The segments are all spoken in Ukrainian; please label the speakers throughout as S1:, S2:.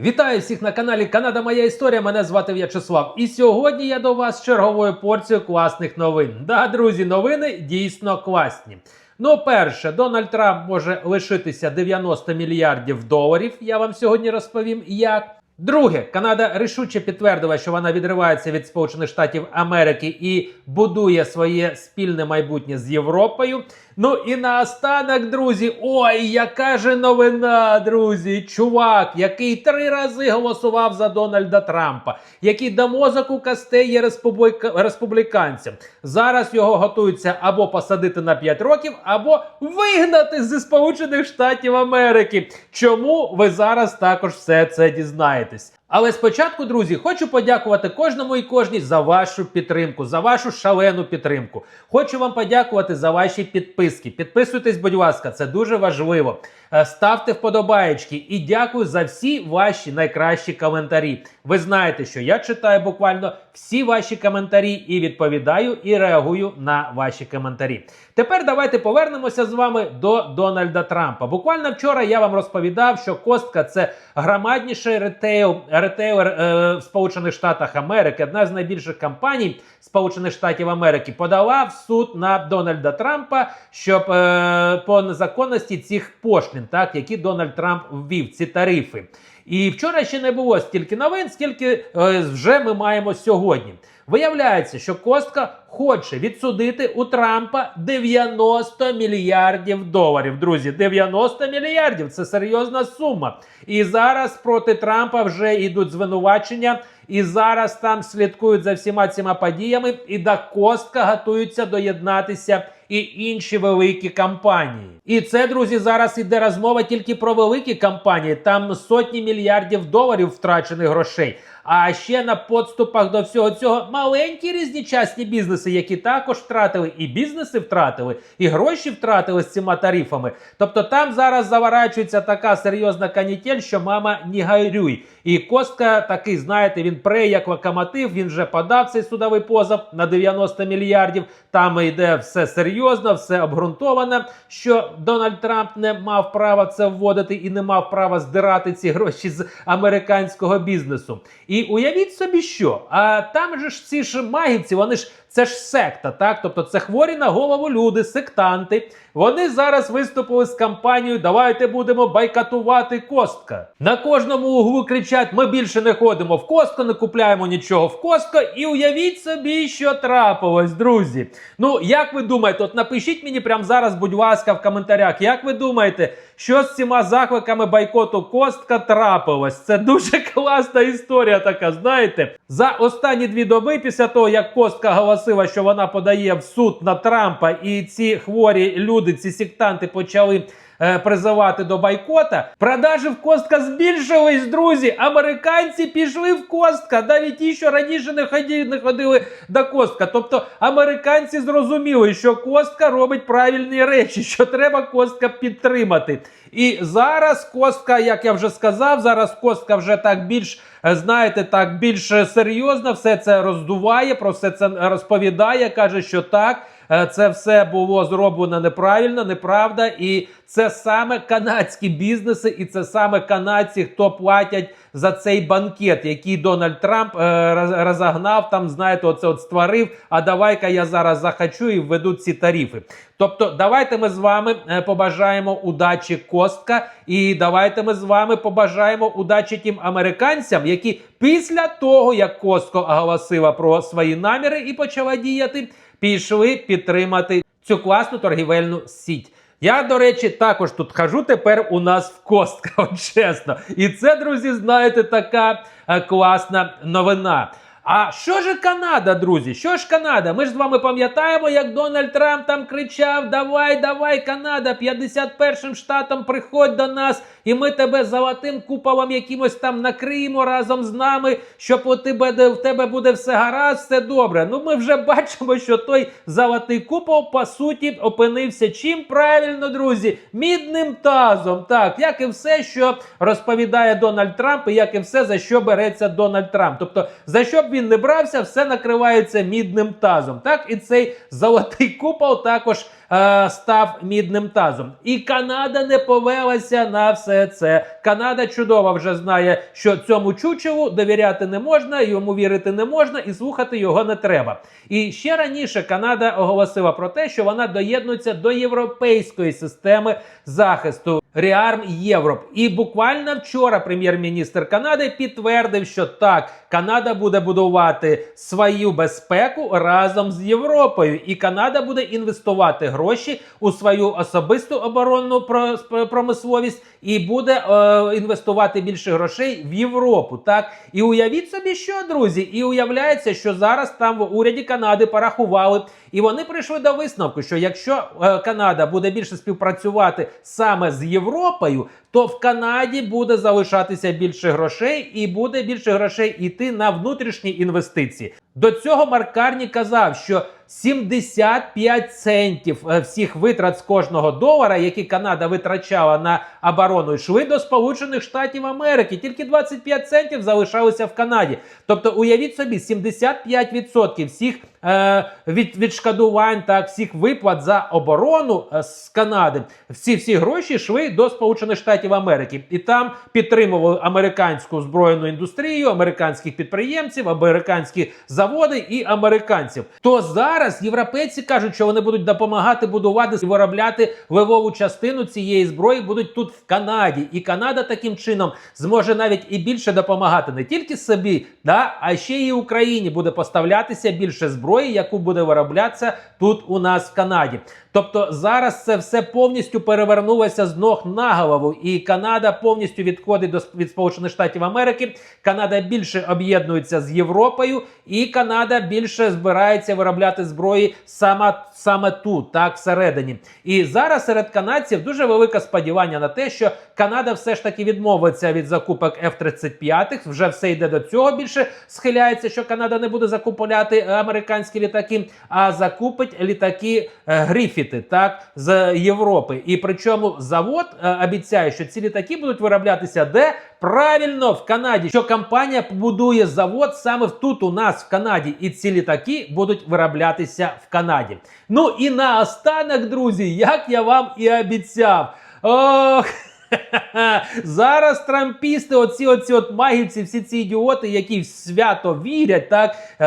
S1: Вітаю всіх на каналі Канада Моя Історія. Мене звати В'ячеслав. І сьогодні я до вас черговою порцією класних новин. Да, друзі, новини дійсно класні. Ну, перше, Дональд Трамп може лишитися 90 мільярдів доларів. Я вам сьогодні розповім як. Друге, Канада рішуче підтвердила, що вона відривається від Сполучених Штатів Америки і будує своє спільне майбутнє з Європою. Ну і наостанок, друзі, ой, яка же новина, друзі! Чувак, який три рази голосував за Дональда Трампа, який до мозоку кастеє республіка... республіканцям. Зараз його готуються або посадити на 5 років, або вигнати зі Сполучених Штатів Америки. Чому ви зараз також все це дізнаєтесь? Але спочатку, друзі, хочу подякувати кожному і кожній за вашу підтримку, за вашу шалену підтримку. Хочу вам подякувати за ваші підписки. Підписуйтесь, будь ласка, це дуже важливо. Е, Ставте вподобаєчки і дякую за всі ваші найкращі коментарі. Ви знаєте, що я читаю буквально всі ваші коментарі і відповідаю і реагую на ваші коментарі. Тепер давайте повернемося з вами до Дональда Трампа. Буквально вчора я вам розповідав, що Костка це громадніший ретейл, ретейлер е, в Сполучених Штатах Америки, одна з найбільших компаній Сполучених Штатів Америки, подала в суд на Дональда Трампа, щоб е, по незаконності цих пошлін, так які Дональд Трамп ввів, ці тарифи. І вчора ще не було стільки новин, скільки е, вже ми маємо сьогодні. Виявляється, що Костка хоче відсудити у Трампа 90 мільярдів доларів. Друзі, 90 мільярдів це серйозна сума. І зараз проти Трампа вже йдуть звинувачення. І зараз там слідкують за всіма цими подіями, і до Костка готуються доєднатися і інші великі компанії. І це, друзі, зараз іде розмова тільки про великі компанії. Там сотні мільярдів доларів втрачених грошей. А ще на подступах до всього цього маленькі різні частні бізнеси, які також втратили, і бізнеси втратили, і гроші втратили з цими тарифами. Тобто там зараз заворачується така серйозна канітель, що мама не горюй. І Костка такий, знаєте, він пре як локомотив. Він вже подав цей судовий позов на 90 мільярдів. Там йде все серйозно, все обґрунтовано. Що Дональд Трамп не мав права це вводити і не мав права здирати ці гроші з американського бізнесу. І уявіть собі, що а там же ж ці ж магівці, вони ж це ж секта, так? Тобто це хворі на голову люди, сектанти. Вони зараз виступили з кампанією Давайте будемо байкатувати Костка. На кожному углу кричать: ми більше не ходимо в Костко, не купляємо нічого в Костко. І уявіть собі, що трапилось, друзі. Ну, як ви думаєте, от напишіть мені прямо зараз, будь ласка, в коментарях, як ви думаєте, що з цими закликами бойкоту Костка трапилось? Це дуже класна історія така, знаєте. За останні дві доби, після того, як Костка оголосила, що вона подає в суд на Трампа, і ці хворі люди, ці сектанти почали. Е, Призивати до бойкота, продажі в Костка збільшились, друзі. Американці пішли в Костка, навіть ті, що раніше не ходили, не ходили до Костка. Тобто американці зрозуміли, що Костка робить правильні речі, що треба Костка підтримати. І зараз Костка, як я вже сказав, зараз Костка вже так більш, е, знаєте, так більш серйозно все це роздуває, про все це розповідає, каже, що так. Е, Це все було зроблено неправильно, неправда, і це саме канадські бізнеси, і це саме канадці, хто платять за цей банкет, який Дональд Трамп е, розогнав, там, знаєте, оце от створив. А давай-ка я зараз захочу і введу ці тарифи. Тобто, давайте ми з вами е, побажаємо удачі Костка, і давайте ми з вами побажаємо удачі тим американцям, які після того, як Костко оголосила про свої наміри і почала діяти, пішли підтримати цю класну торгівельну сіть. Я, до речі, також тут хожу тепер у нас в Костка, чесно. І це, друзі, знаєте, така е, класна новина. А що ж Канада, друзі? Що ж Канада? Ми ж з вами пам'ятаємо, як Дональд Трамп там кричав: Давай, давай, Канада, 51-м штатом приходь до нас, і ми тебе золотим куполом якимось там накриємо разом з нами, щоб у тебе, в тебе буде все гаразд, все добре. Ну ми вже бачимо, що той золотий купол, по суті, опинився чим правильно, друзі, мідним тазом. Так, як і все, що розповідає Дональд Трамп, і як і все, за що береться Дональд Трамп. Тобто, за що б він не брався, все накривається мідним тазом. Так, і цей золотий купол також е, став мідним тазом. І Канада не повелася на все це. Канада чудово вже знає, що цьому чучеву довіряти не можна, йому вірити не можна і слухати його не треба. І ще раніше Канада оголосила про те, що вона доєднується до європейської системи захисту. Реарм Європ. І буквально вчора прем'єр-міністр Канади підтвердив, що так, Канада буде будувати свою безпеку разом з Європою, і Канада буде інвестувати гроші у свою особисту оборонну про- промисловість і буде е, інвестувати більше грошей в Європу. Так і уявіть собі, що друзі, і уявляється, що зараз там в уряді Канади порахували, і вони прийшли до висновку, що якщо е, Канада буде більше співпрацювати саме з Європою, то в Канаді буде залишатися більше грошей, і буде більше грошей йти на внутрішні інвестиції. До цього Марк Карні казав, що 75 центів е, всіх витрат з кожного долара, які Канада витрачала на оборону, йшли до Сполучених Штатів Америки. Тільки 25 центів залишалися в Канаді. Тобто, уявіть собі, 75% всіх е, від, відшкодувань так всіх виплат за оборону е, з Канади. Всі всі гроші йшли до Сполучених Штатів Америки, і там підтримували американську збройну індустрію, американських підприємців, американські заводи і американців. То зараз європейці кажуть, що вони будуть допомагати будувати і виробляти левову частину цієї зброї будуть тут в Канаді, і Канада таким чином зможе навіть і більше допомагати не тільки собі, да, а ще й Україні буде поставлятися більше зброї, яку буде вироблятися тут у нас в Канаді. Тобто зараз це все повністю перевернулося з ног на голову, і Канада повністю відходить до від Сполучених Штатів Америки. Канада більше об'єднується з Європою, і Канада більше збирається виробляти зброї саме, саме тут, так всередині. І зараз серед канадців дуже велике сподівання на те, що Канада все ж таки відмовиться від закупок F-35. Вже все йде до цього. Більше схиляється, що Канада не буде закупляти американські літаки, а закупить літаки е, Гріфіти, так з Європи. І причому завод е, обіцяє, що ці літаки будуть вироблятися де правильно в Канаді. Що компанія побудує завод саме тут у нас в Канаді, і ці літаки будуть вироблятися в Канаді. Ну і наостанок, друзі, як я вам і обіцяв. Ох. Зараз трампісти, оці оці от магівці, всі ці ідіоти, які свято вірять, так е,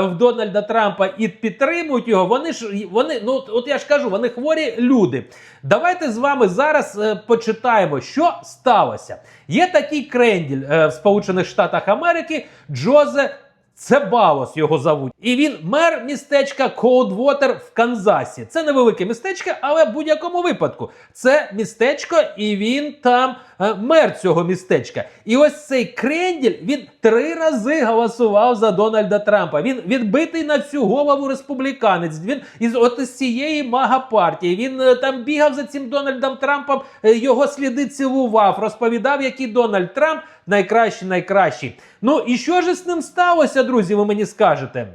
S1: в Дональда Трампа і підтримують його. Вони ж вони, ну от я ж кажу, вони хворі люди. Давайте з вами зараз е, почитаємо, що сталося. Є такий кренділь е, в Сполучених Штатах Америки Джозе. Це Балос його зовуть. І він мер містечка Коудвотер в Канзасі. Це невелике містечко, але в будь-якому випадку це містечко, і він там е, мер цього містечка. І ось цей кренділь він три рази голосував за Дональда Трампа. Він відбитий на всю голову республіканець. Він із от із цієї мага партії. Він е, там бігав за цим Дональдом Трампом, е, його сліди цілував, розповідав, який Дональд Трамп найкращий, найкращі. Ну і що ж з ним сталося, друзі? Ви мені скажете?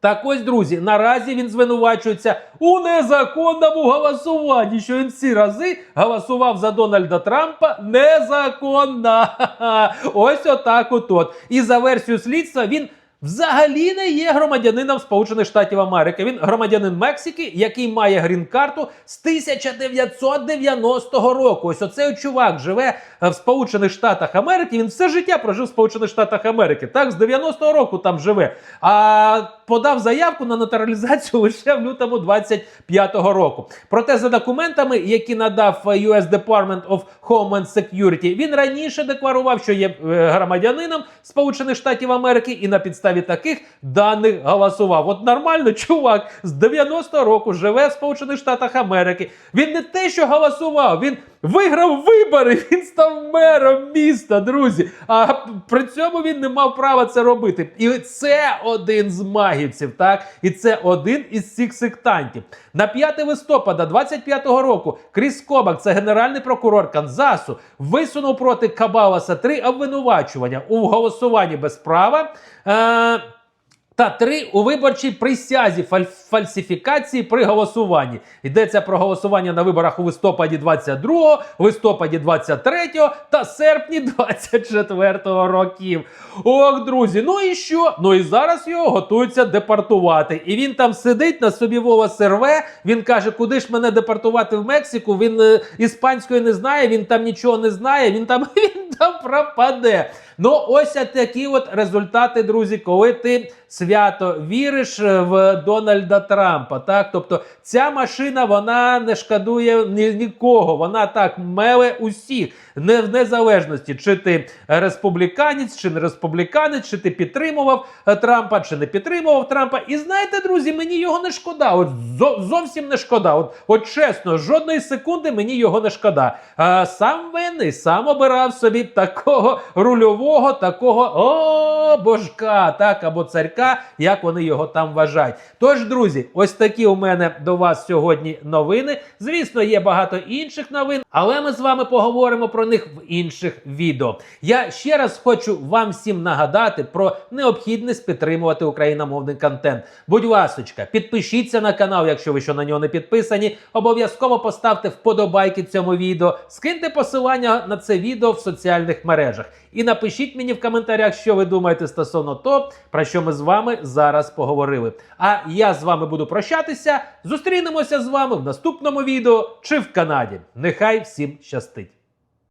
S1: Так ось, друзі, наразі він звинувачується у незаконному голосуванні, що він всі рази голосував за Дональда Трампа незаконно. Ось отак от от. І за версією слідства він. Взагалі не є громадянином Сполучених Штатів Америки. Він громадянин Мексики, який має грін-карту з 1990 року. Ось оцей чувак живе в Сполучених Штатах Америки. Він все життя прожив в Сполучених Штатах Америки. Так, з 90-го року там живе. А подав заявку на натуралізацію лише в лютому 25-го року. Проте за документами, які надав US Department of Homeland Security, він раніше декларував, що є е, громадянином Сполучених Штатів Америки, і на підставі таких даних голосував. От нормально, чувак з 90-го року живе в Сполучених Штатах Америки. Він не те, що голосував, він виграв вибори. Він став мером міста, друзі. А при цьому він не мав права це робити. І це один з магівців, так? І це один із цих сектантів. На 5 листопада 25-го року Кріс Кобак, це генеральний прокурор Канзасу, висунув проти Кабаласа три обвинувачування у голосуванні без права. Е Та три у виборчій присязі фаль- фальсифікації при голосуванні. Йдеться про голосування на виборах у листопаді 22, листопаді 23 та серпні 24 років. Ох, друзі, ну і що? Ну і зараз його готуються депортувати. І він там сидить на собі Вова серве. Він каже, куди ж мене депортувати в Мексику? Він е, іспанської не знає, він там нічого не знає, він там, він там пропаде. Ну, ось такі от результати, друзі, коли ти свято віриш е, в Дональда Трампа. Так, тобто ця машина вона не шкодує ні, нікого. Вона так меле усіх, не в незалежності, чи ти республіканець, чи не республіканець, чи ти підтримував е, Трампа, чи не підтримував Трампа. І знаєте, друзі, мені його не шкода. От зовсім не шкода. От, от чесно, жодної секунди мені його не шкода. А сам винний, сам обирав собі такого рульового, такого о божка, так або царька, як вони його там вважають. Тож, друзі, ось такі у мене до вас сьогодні новини. Звісно, є багато інших новин, але ми з вами поговоримо про них в інших відео. Я ще раз хочу вам всім нагадати про необхідність підтримувати україномовний контент. Будь ласочка, підпишіться на канал, якщо ви ще на нього не підписані. Обов'язково поставте вподобайки цьому відео, скиньте посилання на це відео в соціальних мережах. І напишіть мені в коментарях, що ви думаєте стосовно того, про що ми з вами зараз поговорили. А я з вами буду прощатися. Зустрінемося з вами в наступному відео чи в Канаді. Нехай всім щастить!